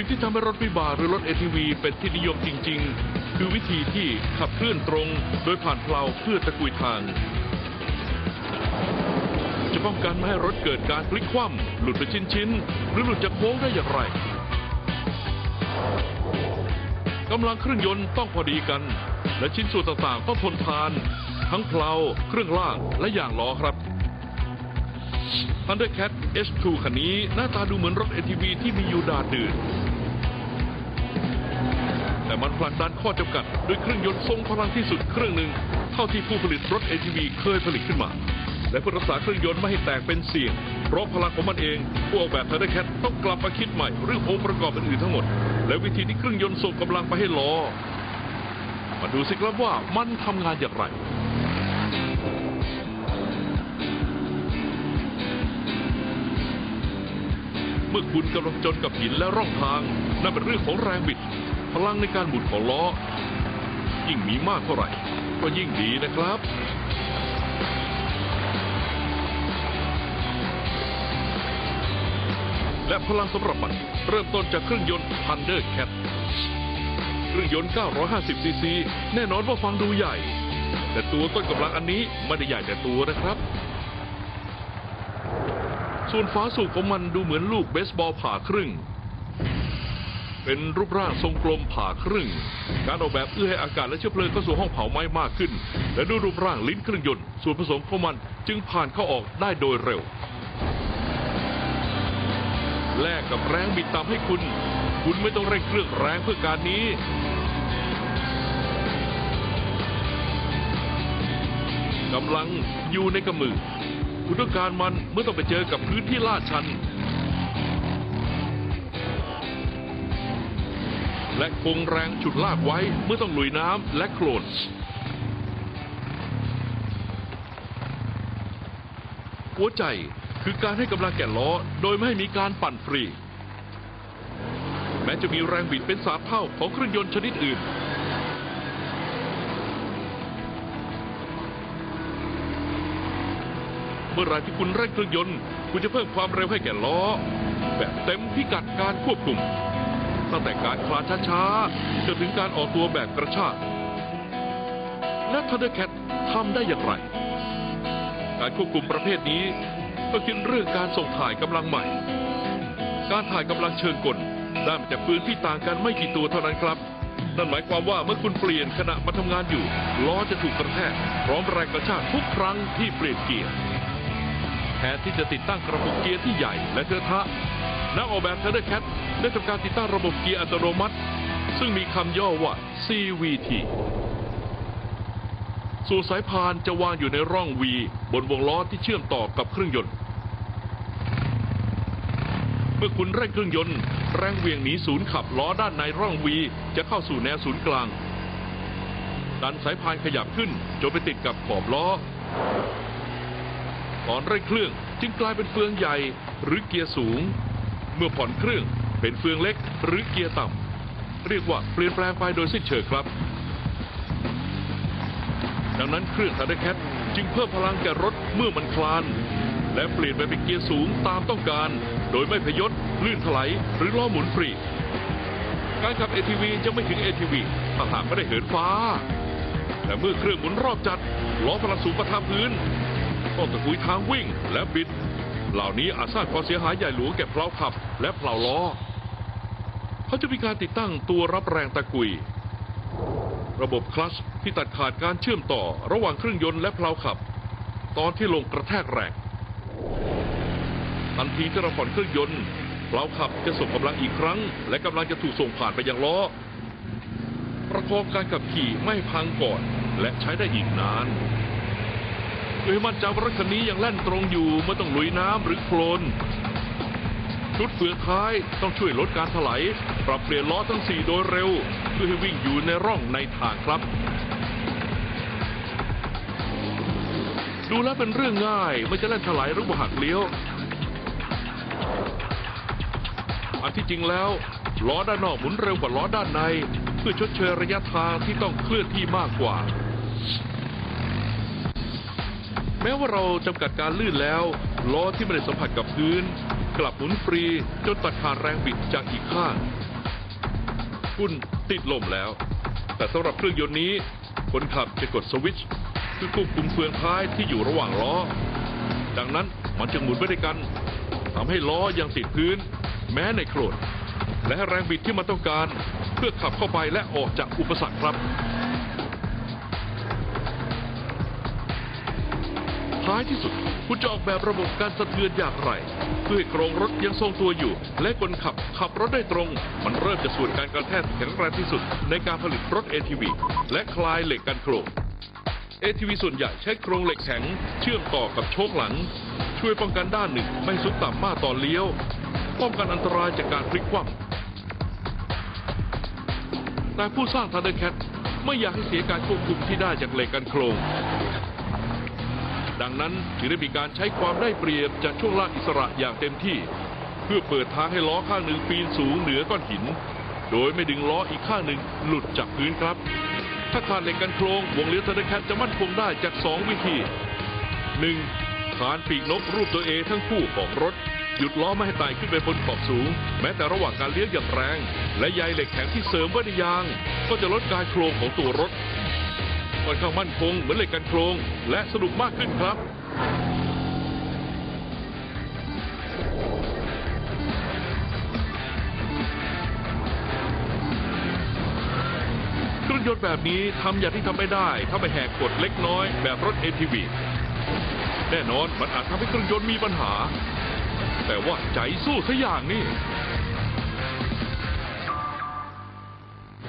สิ่งที่ทำให้รถวิบากหรือรถ ATV เป็นที่นิยมจริง ๆ คือวิธีที่ขับเคลื่อนตรง โดยผ่านเพลาเพื่อตะกุยทาง จะป้องกันไม่ให้รถเกิดการพลิกคว่ำหลุดเป็นชิ้นๆหรือหลุดจากโค้งได้อย่างไรกำลังเครื่องยนต์ต้องพอดีกัน และชิ้นส่วนต่างๆต้องทนทาน ทั้งเพลาเครื่องล่างและยางล้อครับ Thundercat H2 คันนี้หน้าตาดูเหมือนรถ ATV ที่มีอยู่ดาดดื่นแต่มันผลักดันข้อจำกัดด้วยเครื่องยนต์ทรงพลังที่สุดเครื่องหนึ่งเท่าที่ผู้ผลิตรถ ATV เคยผลิตขึ้นมา และเพื่อรักษาเครื่องยนต์ไม่ให้แตกเป็นเสี่ยง เพราะพลังของมันเองผู้ออกแบบ Thundercat ต้องกลับมาคิดใหม่เรื่ององค์ประกอบอื่นๆทั้งหมด และวิธีที่เครื่องยนต์ส่งกำลังไปให้ล้อมาดูสิครับว่ามันทำงานอย่างไร เมื่อคุณกำลังจนกับหินและร่องทาง นั่นเป็นเรื่องของแรงบิด พลังในการหมุนของล้อ ยิ่งมีมากเท่าไหร่ ก็ยิ่งดีนะครับ และพลังสำหรับมันเริ่มต้นจากเครื่องยนต์ Thunder Cat เครื่องยนต์ 950 ซีซี แน่นอนว่าฟังดูใหญ่ แต่ตัวต้นกำลังอันนี้ไม่ได้ใหญ่แต่ตัวนะครับ ส่วนฝาสูบของมันดูเหมือนลูกเบสบอลผ่าครึ่ง เป็นรูปร่างทรงกลมผ่าครึ่ง การออกแบบเอื้อให้อากาศและเชื้อเพลิงเข้าสู่ห้องเผาไหม้มากขึ้น และด้วยรูปร่างลิ้นเครื่องยนต์ส่วนผสมของมันจึงผ่านเข้าออกได้โดยเร็ว แลกกับแรงบิดต่ำให้คุณ คุณไม่ต้องเร่งเครื่องแรงเพื่อการนี้กำลังอยู่ในกำมือ คุณต้องการมันเมื่อต้องไปเจอกับพื้นที่ลาดชัน และคงแรงฉุดลากไว้เมื่อต้องลุยน้ำและโคลนหัวใจคือการให้กำลังแก่ล้อโดยไม่ให้มีการปั่นฟรี แม้จะมีแรงบิดเป็นสาเท่าของเครื่องยนต์ชนิดอื่น เมื่อไรที่คุณเร่งเครื่องยนต์ คุณจะเพิ่มความเร็วให้แก่ล้อ แบบเต็มพิกัดการควบคุม ตั้งแต่การคลานช้าๆจนถึงการออกตัวแบบกระชากและทันเดอร์แคททำได้อย่างไร การควบคุมประเภทนี้ก็คิดเรื่องการส่งถ่ายกำลังใหม่ การถ่ายกำลังเชิงกลได้มาจากปืนที่ต่างกันไม่กี่ตัวเท่านั้นครับนั่นหมายความว่าเมื่อคุณเปลี่ยนขณะมาทำงานอยู่ ล้อจะถูกกระแทกพร้อมแรงกระชากทุกครั้งที่เปลี่ยนเกียร์ แทนที่จะติดตั้งกระปุกเกียร์ที่ใหญ่และเทอะทะนักออกแบบเทเลแคทได้ทำการติดตั้งระบบเกียร์อัตโนมัติ ซึ่งมีคำย่อว่า CVT ส่วนสายพานจะวางอยู่ในร่อง V บนวงล้อที่เชื่อมต่อกับเครื่องยนต์ เมื่อคุณเร่งเครื่องยนต์ แรงเวียงหนีศูนย์ขับล้อด้านในร่อง V จะเข้าสู่แนวศูนย์กลาง ดันสายพานขยับขึ้นจนไปติดกับขอบล้อ ตอนเร่งเครื่องจึงกลายเป็นเฟืองใหญ่หรือเกียร์สูง เมื่อผ่อนเครื่องเป็นเฟืองเล็กหรือเกียร์ต่ำเรียกว่าเปลี่ยนแปลงไปโดยสิ้นเชิงครับ ดังนั้นเครื่องทันเดอร์แคทจึงเพิ่มพลังแก่รถเมื่อมันคลาน และเปลี่ยนไปเป็นเกียร์สูงตามต้องการ โดยไม่พยศลื่นถลายหรือล้อหมุนฟรีการขับ ATV จะไม่ถึง ATV ถ้าหากไม่ได้เหินฟ้า แต่เมื่อเครื่องหมุนรอบจัดล้อพลังสูงประทาพื้น ต้องตะกุยทางวิ่งและบิด เหล่านี้อาจสร้างความเสียหายใหญ่หลวงแก่เพลาขับ และเพลาล้อเขาจะมีการติดตั้งตัวรับแรงตะกุย ระบบคลัชที่ตัดขาดการเชื่อมต่อระหว่างเครื่องยนต์และเพลาขับ ตอนที่ลงกระแทกแรงทันทีที่เราผ่อนเครื่องยนต์เพลาขับจะส่งกำลังอีกครั้ง และกำลังจะถูกส่งผ่านไปยังล้อประคองการขับขี่ไม่พังก่อน และใช้ได้อีกนาน โดยมั่นใจว่ารถคันนี้ยังแล่นตรงอยู่ไม่ต้องลุยน้ำหรือโคลน ชุดเฟืองท้ายต้องช่วยลดการถลายปรับเปลี่ยนล้อทั้ง 4 โดยเร็ว เพื่อให้วิ่งอยู่ในร่องในทางครับ ดูแล้วเป็นเรื่องง่ายไม่จะเล่นถลายหรือว่าหักเลี้ยว อันที่จริงแล้วล้อด้านนอกหมุนเร็วกว่าล้อด้านใน เพื่อชดเชยระยะทางที่ต้องเคลื่อนที่มากกว่า แม้ว่าเราจำกัดการลื่นแล้ว ล้อที่ไม่ได้สัมผัสกับพื้น กลับหมุนฟรีจนตัดขาดแรงบิดจากอีกข้างคุณติดลมแล้ว แต่สำหรับเครื่องยนต์นี้คนขับจะกดสวิตช์เพื่อควบคุมเฟืองท้ายที่อยู่ระหว่างล้อ ดังนั้นมันจะหมุนไปด้วยกันทำให้ล้อยังติดพื้น แม้ในโคลนและแรงบิดที่มันต้องการ เพื่อขับเข้าไปและออกจากอุปสรรคครับ ท้ายที่สุด คุณจะออกแบบระบบการสะเทือนอย่างไร เพื่อให้โครงรถยังทรงตัวอยู่ และคนขับขับรถได้ตรง มันเริ่มจากส่วนการกระแทกแข็งแรงที่สุด ในการผลิตรถ ATV และคลายเหล็กกันโครง ATV ส่วนใหญ่ใช้โครงเหล็กแข็ง เชื่อมต่อกับโชคหลัง ช่วยป้องกันด้านหนึ่งไม่สุดต่ำมากตอนเลี้ยว ป้องกันอันตรายจากการพลิกคว่ำแต่ผู้สร้างทันเดอร์แคทไม่อยากให้เสียการควบคุมที่ได้จากเหล็กกันโครง ดังนั้นจึงได้มีการใช้ความได้เปรียบจากช่วงล่างอิสระอย่างเต็มที่ เพื่อเปิดทางให้ล้อข้างหนึ่งปีนสูงเหนือก้อนหิน โดยไม่ดึงล้ออีกข้างหนึ่งหลุดจากพื้นครับ ถ้าขาดเหล็กกันโครงวงเลี้ยวเทอร์แคทจะมั่นคงได้จาก 2 วิธี 1. ฐานปีกนกรูปตัวเอทั้งคู่ของรถหยุดล้อไม่ให้ไต่ขึ้นไปบนขอบสูง แม้แต่ระหว่างการเลี้ยวอย่างแรง และใยเหล็กแข็งที่เสริมไว้ในยาง ก็จะลดการโครงของตัวรถ ค่อนข้างมั่นคงเหมือนเหล็กกันโครง และสนุกมากขึ้นครับ เครื่องยนต์แบบนี้ทำอย่างที่ทำไม่ได้ ถ้าไปแหกกฎเล็กน้อยแบบรถ ATV แน่นอนมันอาจทำให้เครื่องยนต์มีปัญหา แต่ว่าใจสู้ซะอย่างนี่